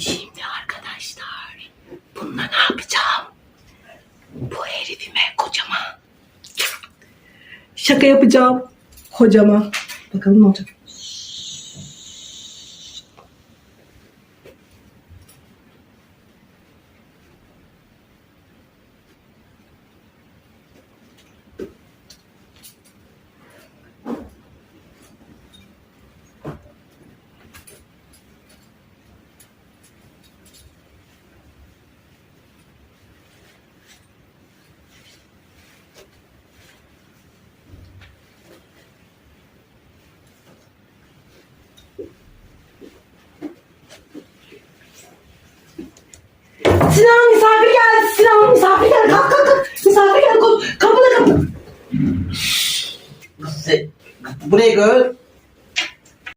Şimdi arkadaşlar bununla ne yapacağım? Bu herifime kocama şaka yapacağım. Kocama. Bakalım ne olacak. Sinan misafir geldi. Sinan misafir geldi. Kalk kalk kalk. Misafir geldi. Kapıda kapı. Buraya gör.